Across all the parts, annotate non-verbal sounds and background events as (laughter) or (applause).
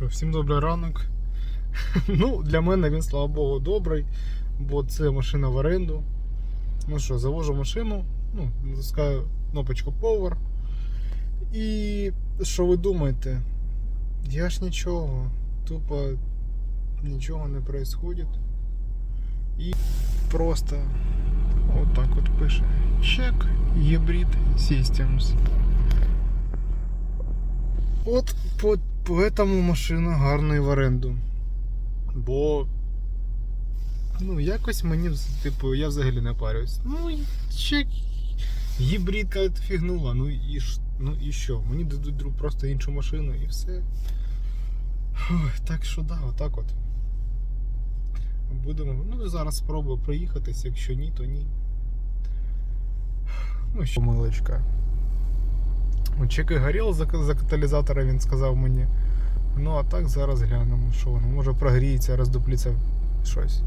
що, всім добрий ранок. (laughs) ну, для мене він, слава Богу, добрий, бо це машина в оренду. Ну що, завожу машину, ну, натискаю кнопочку Power. І що ви думаєте? Я ж нічого, тупо нічого не происходит. І просто от от пише. Check Hybrid Systems. От по, поэтому машина гарна і в оренду. Бо. Ну, якось мені, типу, я взагалі не парюсь. Ну, чек. Гібридка фігнула, ну і ну і що? Мені дадуть просто іншу машину і все. Ой, так що да, отак от. Будемо. Ну, зараз спробую проїхатись, якщо ні, то ні. Ну, що помилочка. Ну, Чек і горів за, за каталізатора, він сказав мені. Ну, а так зараз глянемо, що воно. Може прогріється, роздупліться щось.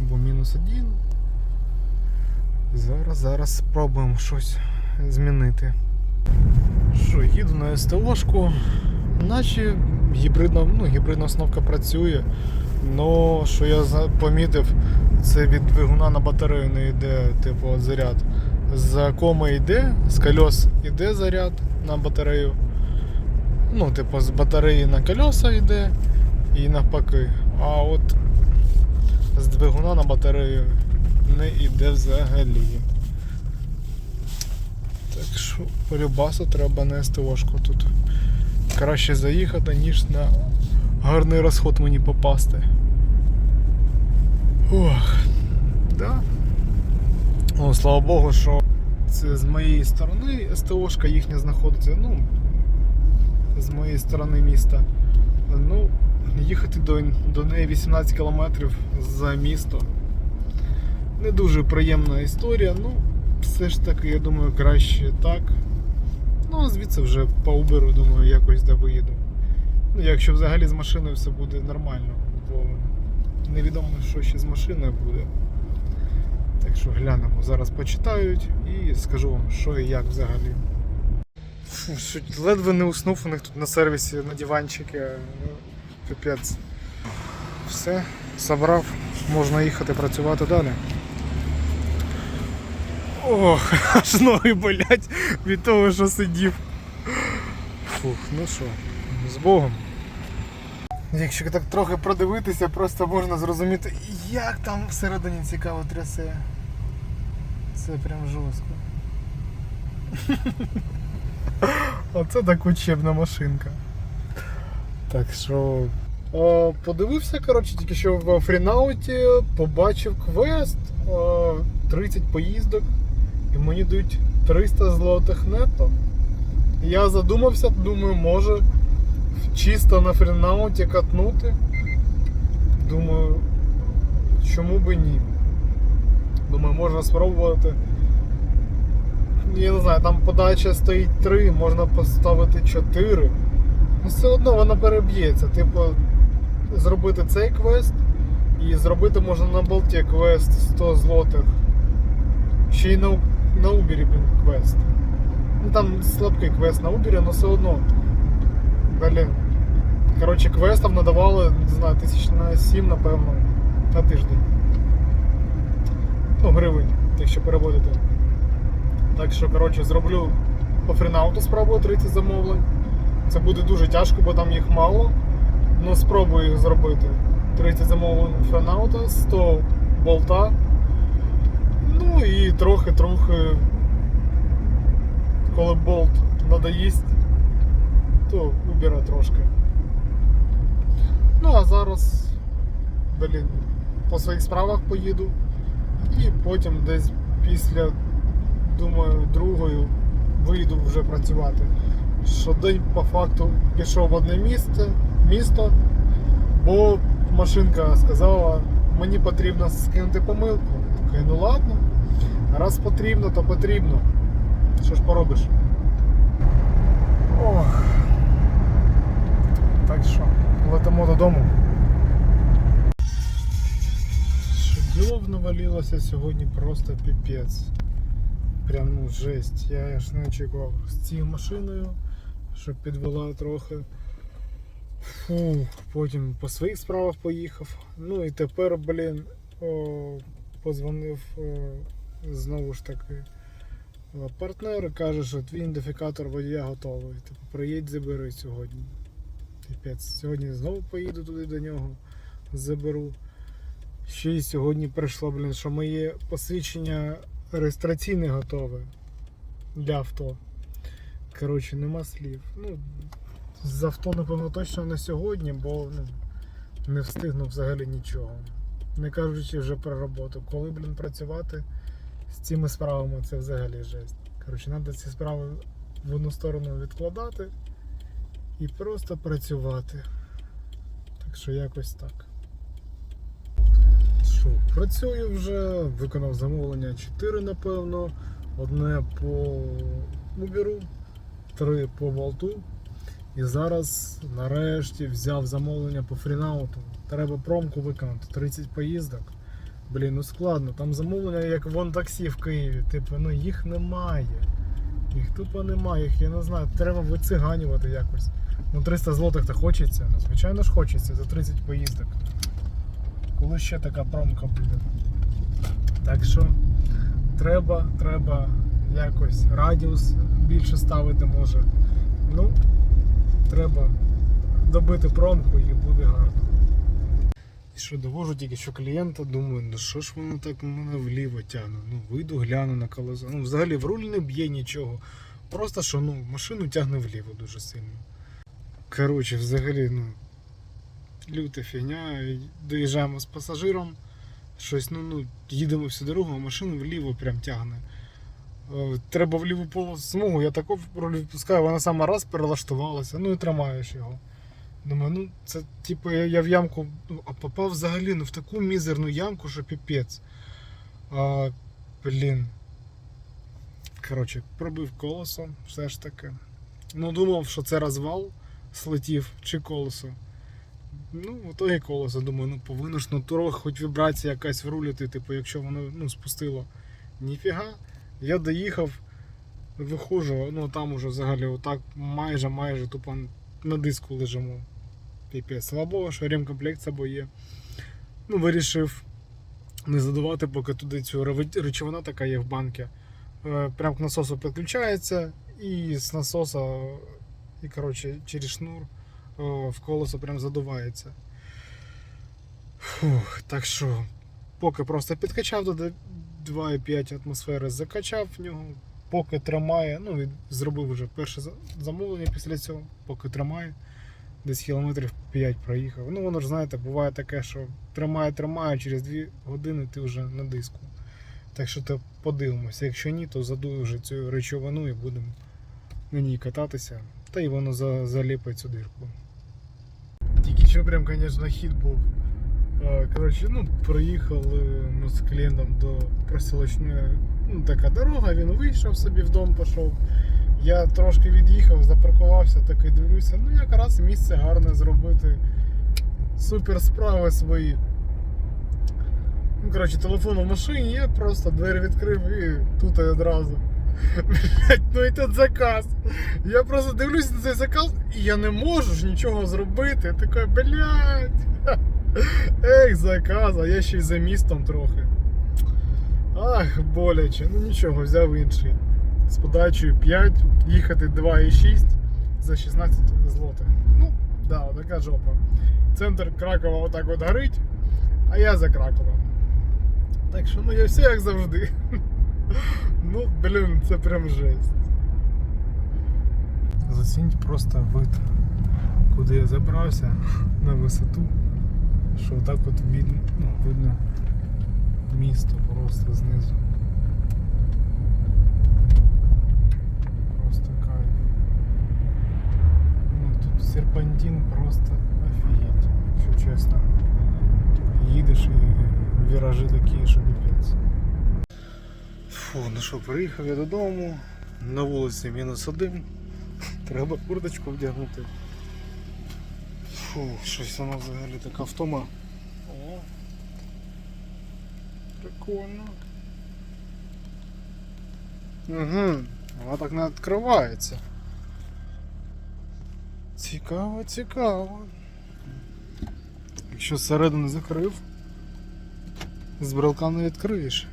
Бо мінус один. Зараз, зараз спробуємо щось змінити. Що, їду на СТОшку, наче гібридна, ну, гібридна установка працює. Но що я помітив, це від двигуна на батарею не йде, типу, заряд. З коми йде, з колес йде заряд на батарею. Ну, типу, з батареї на колеса йде і навпаки. А от з двигуна на батарею не йде взагалі. Так що по любасу треба на СТОшку тут. Краще заїхати, ніж на гарний розход мені попасти. Ох, да. О, слава Богу, що це з моєї сторони СТОшка їхня знаходиться, ну, з моєї сторони міста. Ну, їхати до, до неї 18 кілометрів за місто. Не дуже приємна історія, ну, все ж таки, я думаю, краще так. Ну, а звідси вже по Uber, думаю, якось де виїду. Ну, якщо взагалі з машиною все буде нормально, бо невідомо, що ще з машиною буде. Так що глянемо, зараз почитають і скажу вам, що і як взагалі. Фу, що ледве не уснув у них тут на сервісі на диванчики. Ну, Піпець. Все, забрав, можна їхати працювати далі. Ох, (laughs) аж ноги болять від того, що сидів. Фух, ну що, з Богом. Якщо так трохи продивитися, просто можна зрозуміти, як там всередині цікаво трясе. Це прям жорстко. (laughs) Оце так учебна машинка. Так що. О, подивився, коротше, тільки що в Фрінауті побачив квест о, 30 поїздок і мені дають 300 злотих нетто. Я задумався, думаю, може чисто на фрінауті катнути. Думаю, чому би ні. Думаю, можна спробувати. Я не знаю, там подача стоїть 3, можна поставити 4. Ну все одно вона переб'ється. Типу, зробити цей квест і зробити можна на болті квест 100 злотих. Ще й на, на Убері квест. Ну там слабкий квест на Убері, але все одно. Блін. Коротше, квестів надавали, не знаю, тисяч на 7, напевно, на тиждень. Ну, гривень, якщо переводити. Так що, коротше, зроблю по фрінауту спробую 30 замовлень. Це буде дуже тяжко, бо там їх мало. Ну спробую їх зробити. 30 замовлень френаута, 100 болта. Ну і трохи-трохи, коли болт надоїсть, то убіра трошки. Ну а зараз, блін, по своїх справах поїду. І потім десь після, думаю, другою вийду вже працювати. Що день по факту пішов в одне місце, місто, бо машинка сказала, мені потрібно скинути помилку. Такий, ну ладно, раз потрібно, то потрібно. Що ж поробиш? Ох. Так що, летимо додому. Ділов навалилося сьогодні просто піпець. Прям ну жесть. Я аж не очікував з цією машиною, щоб підвела трохи. Фу, потім по своїх справах поїхав. Ну і тепер, блін, о, позвонив о, знову ж таки партнер і каже, що твій ідентифікатор водія готовий. Типу, приїдь, забери сьогодні. Піпець, сьогодні знову поїду туди до нього, заберу. Ще й сьогодні прийшло, блін, що моє посвідчення реєстраційне готове для авто. Коротше, нема слів. Ну, з авто, напевно, точно не сьогодні, бо ну, не встигну взагалі нічого. Не кажучи вже про роботу. Коли, блін, працювати з цими справами, це взагалі жесть. Коротше, треба ці справи в одну сторону відкладати і просто працювати. Так що якось так. Що, працюю вже, виконав замовлення 4, напевно. Одне по Uber, три по болту. І зараз нарешті взяв замовлення по фрінауту. Треба промку виконати 30 поїздок. Блін, ну складно. Там замовлення як вон таксі в Києві. Типу, ну їх немає. Їх тупо немає, їх я не знаю. Треба вициганювати якось. Ну 300 злотих то хочеться. Ну, звичайно ж хочеться за 30 поїздок. Коли ще така промка буде. Так що треба, треба якось радіус більше ставити може. Ну, треба добити промку і буде гарно. І що довожу тільки що клієнта, думаю, ну що ж воно так мене вліво тягне. Ну, вийду, гляну на колесо. Ну, взагалі в руль не б'є нічого. Просто що ну, машину тягне вліво дуже сильно. Коротше, взагалі, ну. Люта фігня. Доїжджаємо з пасажиром. Щось, ну, ну, їдемо всю дорогу, а машину вліво прям тягне. Е, Треба в ліву смугу, я таку руль відпускаю, вона сама раз перелаштувалася, ну і тримаєш його. Думаю, ну це типу я, я в ямку, ну, а попав взагалі ну, в таку мізерну ямку, що піпець. А, блін. Коротше, пробив колесо, все ж таки. Ну, думав, що це розвал слетів чи колесо. Ну, ото і колесо, думаю, ну повинно ж ну, трохи хоч вібрація якась врулити, типу, якщо воно ну, спустило. Ніфіга. Я доїхав, виходжу, ну там уже взагалі отак майже майже тупо на диску лежимо. Піпець. Слава що ремкомплект з є. Ну, вирішив не задавати, поки туди цю речовина така є в банки. Е, Прям к насосу підключається і з насоса, і коротше, через шнур е, в колесо прям задувається. Фух, так що, поки просто підкачав туди 2,5 атмосфери, закачав в нього, поки тримає, ну і зробив вже перше замовлення після цього, поки тримає. Десь кілометрів 5 проїхав. Ну воно ж знаєте, буває таке, що тримає, тримає, через 2 години ти вже на диску. Так що то подивимося. Якщо ні, то задую вже цю речовину і будемо на ній кататися. Та й воно за, заліпить цю дирку. Тільки прям, звісно, хід був. Коротше, ну, проїхали ми з клієнтом до просілочної, ну, така дорога, він вийшов собі в дом, пішов. Я трошки від'їхав, запаркувався, такий дивлюся, ну якраз місце гарне зробити. Супер справи свої. Ну, коротше, телефон в машині, я просто двері відкрив і тут одразу. Блять, ну і тут заказ. Я просто дивлюся на цей заказ і я не можу ж нічого зробити. Такий, блядь. Ех, заказ, а я ще й за містом трохи. Ах, боляче. Ну нічого, взяв інший. З подачею 5, їхати 2,6 за 16 злотих. Ну, да, така жопа. Центр Кракова отак от горить, а я за Краковом. Так що ну я все як завжди. Ну, блін, це прям жесть. Зацініть просто вид, куди я забрався на висоту. Що отак от видно, ну, видно місто просто знизу. Просто кайф. Ну, тут серпантин просто офігеть, якщо чесно. Їдеш і віражі такі, що піпець. Фу, ну що, приїхав я додому. На вулиці мінус один. (laughs) Треба курточку вдягнути. Фу, щось воно взагалі така втома. О. Прикольно. Угу. Вона так не відкривається. Цікаво, цікаво. Якщо зсередини закрив, з брелка не відкриєш.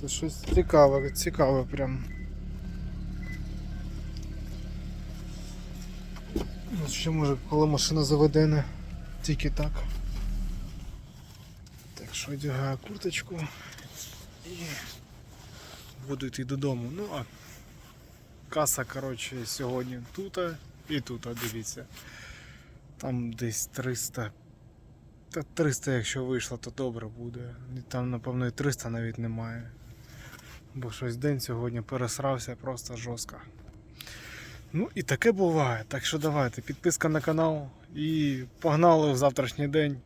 Це щось цікаве, цікаве прям. Ну, ще може, коли машина заведена, тільки так. Так що одягаю курточку і буду йти додому. Ну а каса, коротше, сьогодні тут і тут, дивіться. Там десь 300. Та 300, якщо вийшло, то добре буде. Там, напевно, і 300 навіть немає. Бо щось день сьогодні пересрався просто жорстко. Ну і таке буває. Так що давайте, підписка на канал і погнали в завтрашній день.